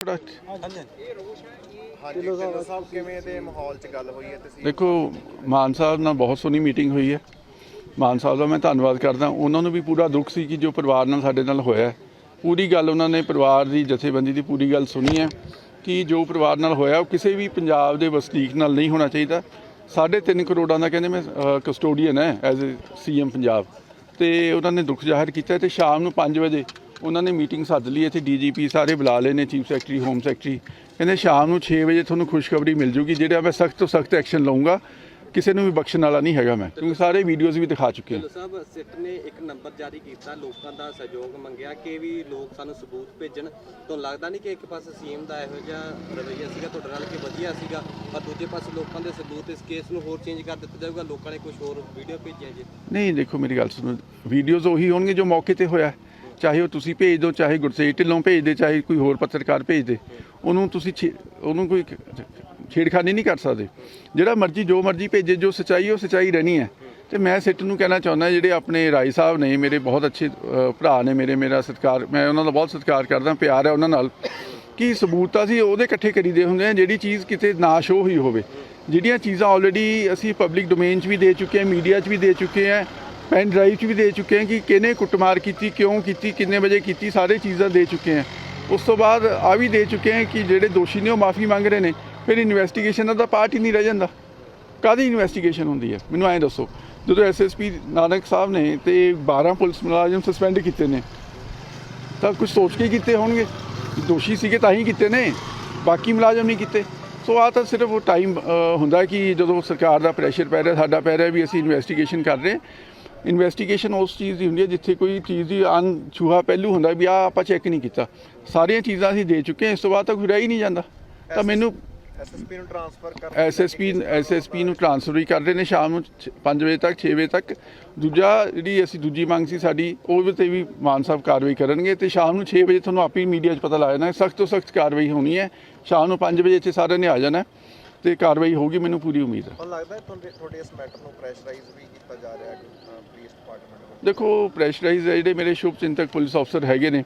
ਹਾਂਜੀ। ਢਿੱਲੋਂ ਸਾਹਿਬ ਕਿਵੇਂ ਦੇ ਮਾਹੌਲ 'ਚ ਗੱਲ ਹੋਈ ਹੈ ਤੁਸੀਂ? ਦੇਖੋ ਮਾਨ ਸਾਹਿਬ ਨਾਲ ਬਹੁਤ ਸੋਹਣੀ ਮੀਟਿੰਗ ਹੋਈ ਹੈ। ਮਾਨ ਸਾਹਿਬ ਦਾ ਮੈਂ ਧੰਨਵਾਦ ਕਰਦਾ। ਉਹਨਾਂ ਨੂੰ ਵੀ ਪੂਰਾ ਦੁੱਖ ਸੀ ਕਿ ਜੋ ਪਰਿਵਾਰ ਨਾਲ ਸਾਡੇ ਨਾਲ ਹੋਇਆ ਹੈ। ਪੂਰੀ ਗੱਲ ਉਹਨਾਂ ਨੇ ਪਰਿਵਾਰ ਦੀ ਜਥੇਬੰਦੀ ਦੀ ਪੂਰੀ ਗੱਲ ਸੁਣੀ ਹੈ ਕਿ ਜੋ ਪਰਿਵਾਰ ਨਾਲ ਹੋਇਆ ਉਹ ਕਿਸੇ ਵੀ ਪੰਜਾਬ ਦੇ ਵਸਨੀਕ ਨਾਲ ਨਹੀਂ ਹੋਣਾ ਚਾਹੀਦਾ। ਸਾਢੇ ਤਿੰਨ ਕਰੋੜਾਂ ਦਾ ਕਹਿੰਦੇ ਮੈਂ ਕਸਟੋਡੀਅਨ ਹੈ ਐਜ਼ ਅ ਸੀਐਮ ਪੰਜਾਬ। ਤੇ ਉਹਨਾਂ ਨੇ ਦੁੱਖ ਜ਼ਾਹਿਰ ਕੀਤਾ ਤੇ ਸ਼ਾਮ ਨੂੰ 5 ਵਜੇ ਉਹਨਾਂ ਨੇ ਮੀਟਿੰਗ ਸੱਦ ਲਈ ਇੱਥੇ ਡੀਜੀਪੀ ਸਾਰੇ ਬੁਲਾ ਲਏ ਨੇ ਚੀਫ ਸੈਕਟਰੀ ਹੋਮ ਸੈਕਟਰੀ। ਕਹਿੰਦੇ ਸ਼ਾਮ ਨੂੰ 6 ਵਜੇ ਤੁਹਾਨੂੰ ਖੁਸ਼ਖਬਰੀ ਮਿਲ ਜੂਗੀ ਜਿਹੜਾ ਮੈਂ ਸਖਤ ਤੋਂ ਸਖਤ ਐਕਸ਼ਨ ਲਵਾਂਗਾ ਕਿਸੇ ਨੂੰ ਵੀ ਬਖਸ਼ਣ ਵਾਲਾ ਨਹੀਂ ਹੈਗਾ ਮੈਂ। ਕਿਉਂਕਿ ਸਾਰੇ ਵੀਡੀਓਜ਼ ਵੀ ਦਿਖਾ ਚੁੱਕੇ ਹਾਂ ਸਾਹਿਬ ਸਿੱਟ ਨੇ ਇੱਕ ਨੰਬਰ ਜਾਰੀ ਕੀਤਾ ਲੋਕਾਂ ਦਾ ਸਹਿਯੋਗ ਮੰਗਿਆ ਕਿ ਵੀ ਲੋਕ ਸਾਨੂੰ ਸਬੂਤ ਭੇਜਣ। ਤੁਹਾਨੂੰ ਲੱਗਦਾ ਨਹੀਂ ਕਿ ਇੱਕ ਪਾਸੇ ਸੀਐਮ ਦਾ ਇਹੋ ਜਿਹਾ ਰਵੱਈਆ ਸੀਗਾ ਤੁਹਾਡੇ ਨਾਲ ਕਿ ਵਧੀਆ ਸੀਗਾ ਪਰ ਦੂਜੇ ਪਾਸੇ ਲੋਕਾਂ ਦੇ ਸਬੂਤ ਇਸ ਕੇਸ ਨੂੰ ਹੋਰ ਚੇਂਜ ਕਰ ਦਿੱਤਾ ਜਾਊਗਾ ਲੋਕਾਂ ਨੇ ਕੁਝ ਹੋਰ ਵੀਡੀਓ ਭੇਜੀਆਂ ਜੀ? ਨਹੀਂ ਦੇਖੋ ਮੇਰੀ ਗੱਲ ਸੁਣੋ ਵੀਡੀਓਜ਼ ਉਹੀ ਹੋਣਗੇ ਜੋ ਮੌਕੇ ਤੇ ਹੋਇਆ। ਚਾਹੇ ਉਹ ਤੁਸੀਂ ਭੇਜ ਦਿਓ, ਚਾਹੇ ਗੁਰਸੇਜ ਢਿੱਲੋਂ ਭੇਜ ਦੇ, ਚਾਹੇ ਕੋਈ ਹੋਰ ਪੱਤਰਕਾਰ ਭੇਜ ਦੇ, ਉਹਨੂੰ ਤੁਸੀਂ ਛੇ- ਉਹਨੂੰ ਕੋਈ ਛੇੜਖਾਨੀ ਨਹੀਂ ਕਰ ਸਕਦੇ। ਜਿਹੜਾ ਮਰਜ਼ੀ, ਜੋ ਮਰਜ਼ੀ ਭੇਜੇ, ਜੋ ਸਚਾਈ ਉਹ ਸਚਾਈ ਰਹਿਣੀ ਹੈ। ਤੇ ਮੈਂ ਸਿੱਟ ਨੂੰ ਕਹਿਣਾ ਚਾਹੁੰਦਾ, ਜਿਹੜੇ ਆਪਣੇ ਰਾਈ ਸਾਹਿਬ ਨੇ, ਮੇਰੇ ਬਹੁਤ ਅੱਛੇ ਭਰਾ ਨੇ, ਮੇਰੇ, ਮੇਰਾ ਸਤਿਕਾਰ, ਮੈਂ ਉਹਨਾਂ ਦਾ ਬਹੁਤ ਸਤਿਕਾਰ ਕਰਦਾ, ਪਿਆਰ ਹੈ ਉਹਨਾਂ ਨਾਲ, ਕਿ ਸਬੂਤ ਅਸੀਂ ਉਹਦੇ ਇਕੱਠੇ ਕਰੀਦੇ ਹੁੰਦੇ ਆ ਜਿਹੜੀ ਚੀਜ਼ ਕਿਤੇ ਨਾ ਸ਼ੋ ਹੋਈ ਹੋਵੇ। ਜਿਹੜੀਆਂ ਚੀਜ਼ਾਂ ਆਲਰੇਡੀ ਅਸੀਂ ਪਬਲਿਕ ਡੋਮੇਨ 'ਚ ਵੀ ਦੇ ਚੁੱਕੇ ਹਾਂ ਮੀਡੀਆ 'ਚ ਵੀ ਦੇ ਚੁੱਕੇ ਹਾਂ ਪੈਨ ਡਰਾਈਵ 'ਚ ਵੀ ਦੇ ਚੁੱਕੇ ਹਾਂ ਕਿ ਕਿਹਨੇ ਕੁੱਟਮਾਰ ਕੀਤੀ, ਕਿਉਂ ਕੀਤੀ, ਕਿੰਨੇ ਵਜੇ ਕੀਤੀ, ਸਾਰੇ ਚੀਜ਼ਾਂ ਦੇ ਚੁੱਕੇ ਹਾਂ। ਉਸ ਤੋਂ ਬਾਅਦ ਆ ਵੀ ਦੇ ਚੁੱਕੇ ਹਾਂ ਕਿ ਜਿਹੜੇ ਦੋਸ਼ੀ ਨੇ ਉਹ ਮਾਫੀ ਮੰਗ ਰਹੇ ਨੇ, ਫਿਰ ਇਨਵੈਸਟੀਗੇਸ਼ਨ ਦਾ ਤਾਂ ਪਾਰਟ ਹੀ ਨਹੀਂ ਰਹਿ ਜਾਂਦਾ। ਕਾਦੀ ਇਨਵੈਸਟੀਗੇਸ਼ਨ ਹੁੰਦੀ ਹੈ? ਮੈਨੂੰ ਐਂ ਦੱਸੋ। ਜਦੋਂ ਐਸਐਸਪੀ ਨਾਨਕ ਸਾਹਿਬ ਨੇ ਤੇ 12 ਪੁਲਿਸ ਮੁਲਾਜ਼ਮ ਸਸਪੈਂਡ ਕੀਤੇ ਨੇ, ਤਾਂ ਕੁਝ ਸੋਚ ਕੇ ਕੀਤੇ ਹੋਣਗੇ? ਦੋਸ਼ੀ ਸੀਗੇ ਤਾਂ ਹੀ ਕੀਤੇ ਨੇ, ਬਾਕੀ ਮੁਲਾਜ਼ਮ ਨਹੀਂ ਕੀਤੇ। ਸੋ ਆ ਤਾਂ ਸਿਰਫ ਉਹ ਟਾਈਮ ਹੁੰਦਾ ਕਿ ਜਦੋਂ ਸਰਕਾਰ ਦਾ ਪ੍ਰੈਸ਼ਰ ਪੈ ਰਿਹਾ, ਸਾਡਾ ਪੈ ਰਿਹਾ ਵੀ ਅਸੀਂ ਇਨਵੈਸਟੀਗੇਸ਼ਨ ਕਰ ਰਹੇ ਇਨਵੈਸਟੀਗੇਸ਼ਨ ਉਸ ਚੀਜ਼ ਦੀ ਹੁੰਦੀ ਹੈ ਜਿੱਥੇ ਕੋਈ ਚੀਜ਼ ਦੀ ਅਨਛੂਹਾ ਪਹਿਲੂ ਹੁੰਦਾ ਵੀ ਆ ਆਪਾਂ ਚੈੱਕ ਨਹੀਂ ਕੀਤਾ। ਸਾਰੀਆਂ ਚੀਜ਼ਾਂ ਅਸੀਂ ਦੇ ਚੁੱਕੇ ਹਾਂ ਇਸ ਤੋਂ ਬਾਅਦ ਤਾਂ ਕੋਈ ਰਹਿ ਹੀ ਨਹੀਂ ਜਾਂਦਾ। ਤਾਂ ਮੈਨੂੰ ਐਸਐਸਪੀ ਨੂੰ ਟ੍ਰਾਂਸਫਰ ਕਰ ਐਸਐਸਪੀ ਐਸਐਸਪੀ ਨੂੰ ਟ੍ਰਾਂਸਫਰ ਵੀ ਕਰ ਰਹੇ ਨੇ ਸ਼ਾਮ ਨੂੰ 5 ਵਜੇ ਤੱਕ 6 ਵਜੇ ਤੱਕ। ਦੂਜਾ ਜਿਹੜੀ ਅਸੀਂ ਦੂਜੀ ਮੰਗ ਸੀ ਸਾਡੀ ਉਹ ਤੇ ਵੀ ਮਾਨ ਸਾਹਿਬ ਕਾਰਵਾਈ ਕਰਨਗੇ ਤੇ ਸ਼ਾਮ ਨੂੰ 6 ਵਜੇ ਤੁਹਾਨੂੰ ਆਪੇ ਮੀਡੀਆ 'ਚ ਪਤਾ ਲੱਗ ਜਾਣਾ ਸਖਤ ਤੋਂ ਸਖਤ ਕਾਰਵਾਈ ਹੋਣੀ ਹੈ। ਸ਼ਾਮ ਨੂੰ 5 ਵਜੇ ਇੱਥੇ ਸਾਰਿਆਂ ਨੇ ਆ ਜਾਣਾ ਤੇ ਕਾਰਵਾਈ ਹੋਊਗੀ ਮੈਨੂੰ ਪੂਰੀ ਉਮੀਦ ਹੈ। ਤੁਹਾਨੂੰ ਲੱਗਦਾ ਹੈ ਤੁਹਾਡੇ ਤੁਹਾਡੇ ਇਸ ਮੈਟਰ ਨੂੰ ਪ੍ਰੈਸ਼ਰਾਈਜ਼ ਵੀ ਕੀਤਾ ਜਾ ਰਿਹਾ ਹੈ ਪੁਲਿਸ ਡਿਪਾਰਟਮੈਂਟ ਵੱਲੋਂ? ਦੇਖੋ ਪ੍ਰੈਸ਼ਰਾਈਜ਼ ਜਿਹੜੇ ਮੇਰੇ ਸ਼ੁਭ ਚਿੰਤਕ ਪੁਲਿਸ ਅਫਸਰ ਹੈਗੇ ਨੇ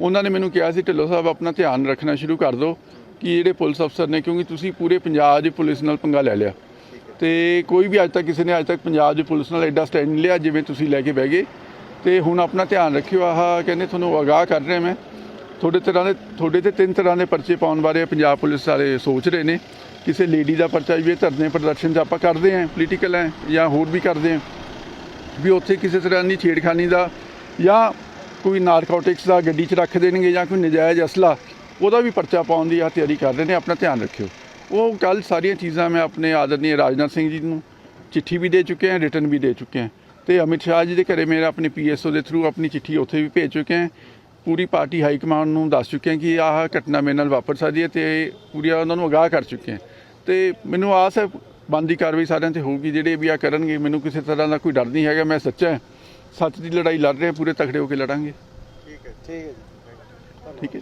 ਉਹਨਾਂ ਨੇ ਮੈਨੂੰ ਕਿਹਾ ਸੀ ਢਿੱਲੋਂ ਸਾਹਿਬ ਆਪਣਾ ਧਿਆਨ ਰੱਖਣਾ ਸ਼ੁਰੂ ਕਰ ਦਿਓ ਕਿ ਜਿਹੜੇ ਪੁਲਿਸ ਅਫਸਰ ਨੇ ਕਿਉਂਕਿ ਤੁਸੀਂ ਪੂਰੇ ਪੰਜਾਬ ਦੀ ਪੁਲਿਸ ਨਾਲ ਪੰਗਾ ਲੈ ਲਿਆ। ਤੇ ਕੋਈ ਵੀ ਅੱਜ ਤੱਕ ਕਿਸੇ ਨੇ ਅੱਜ ਤੱਕ ਪੰਜਾਬ ਦੀ ਪੁਲਿਸ ਨਾਲ ਐਡਾ ਸਟੈਂਡ ਲਿਆ ਜਿਵੇਂ ਤੁਸੀਂ ਲੈ ਕੇ ਬਹਿ ਗਏ। ਤੇ ਹੁਣ ਆਪਣਾ ਧਿਆਨ ਰੱਖਿਓ ਆਹ ਕਹਿੰਦੇ ਤੁਹਾਨੂੰ ਅਗਾਹ ਕਰ ਰਿਹਾ ਮੈਂ। ਤੁਹਾਡੇ ਤਰ੍ਹਾਂ ਦੇ ਤੁਹਾਡੇ ਤੇ ਤਿੰਨ ਤਰ੍ਹਾਂ ਦੇ ਪਰਚੇ ਪਾਉਣ ਬਾਰੇ ਪੰਜਾਬ ਪੁਲਿਸ ਵਾਲੇ ਸੋਚ ਰਹੇ ਨੇ। ਕਿਸੇ ਲੇਡੀ ਦਾ ਪਰਚਾ ਵੀ ਇਹ ਧਰਨੇ ਪ੍ਰਦਰਸ਼ਨ 'ਚ ਆਪਾਂ ਕਰਦੇ ਆਂ ਪੋਲੀਟੀਕਲ ਹੈ ਜਾਂ ਹੋਰ ਵੀ ਕਰਦੇ ਆਂ ਵੀ ਉੱਥੇ ਕਿਸੇ ਤਰ੍ਹਾਂ ਦੀ ਛੇੜਖਾਨੀ ਦਾ ਜਾਂ ਕੋਈ ਨਾਰਕੋਟਿਕਸ ਦਾ ਗੱਡੀ 'ਚ ਰੱਖ ਦੇਣਗੇ ਜਾਂ ਕੋਈ ਨਜਾਇਜ਼ ਅਸਲਾ, ਉਹਦਾ ਵੀ ਪਰਚਾ ਪਾਉਣ ਦੀ ਆ ਤਿਆਰੀ ਕਰ ਰਹੇ ਨੇ, ਆਪਣਾ ਧਿਆਨ ਰੱਖਿਓ। ਉਹ ਕੱਲ ਸਾਰੀਆਂ ਚੀਜ਼ਾਂ ਮੈਂ ਆਪਣੇ ਆਦਰਨੀय ਰਾਜਨਾਥ ਸਿੰਘ ਜੀ ਨੂੰ ਚਿੱਠੀ ਵੀ ਦੇ ਚੁੱਕੇ ਹਾਂ ਰਿਟਰਨ ਵੀ ਦੇ ਚੁੱਕੇ ਹਾਂ। ਤੇ ਅਮਿਤ ਸ਼ਾਹ ਜੀ ਦੇ ਘਰੇ ਮੇਰਾ ਆਪਣੇ ਪੀਐਸਓ ਦੇ ਥਰੂ ਆਪਣੀ ਚਿੱਠੀ ਉੱਥੇ ਵੀ ਭੇਜ ਚੁੱਕੇ ਹਾਂ। ਪੂਰੀ ਪਾਰਟੀ ਹਾਈ ਕਮਾਂਡ ਨੂੰ ਦੱਸ ਚੁੱਕੇ ਹਾਂ ਕਿ ਆਹ ਘਟਨਾ ਮੇਰੇ ਨਾਲ ਵਾਪਰ ਸਕਦੀ ਹੈ ਤੇ ਪੂਰੀ ਉਹਨਾਂ ਨੂੰ ਅਗਾਹ ਕਰ ਚੁੱਕੇ ਹਾਂ। ਤੇ ਮੈਨੂੰ ਆਸ ਹੈ ਬੰਦੀ ਕਾਰਵਾਈ ਸਾਰਿਆਂ ਤੇ ਹੋਊਗੀ ਜਿਹੜੇ ਵੀ ਆ ਕਰਨਗੇ ਮੈਨੂੰ ਕਿਸੇ ਤਰ੍ਹਾਂ ਦਾ ਕੋਈ ਡਰ ਨਹੀਂ ਹੈਗਾ ਮੈਂ ਸੱਚਾ ਸੱਚ ਦੀ ਲੜਾਈ ਲੜ ਰਹੇ ਪੂਰੇ ਤਕੜੇ ਹੋ ਕੇ ਲੜਾਂਗੇ। ਠੀਕ ਹੈ ਠੀਕ ਹੈ ਜੀ ਠੀਕ ਹੈ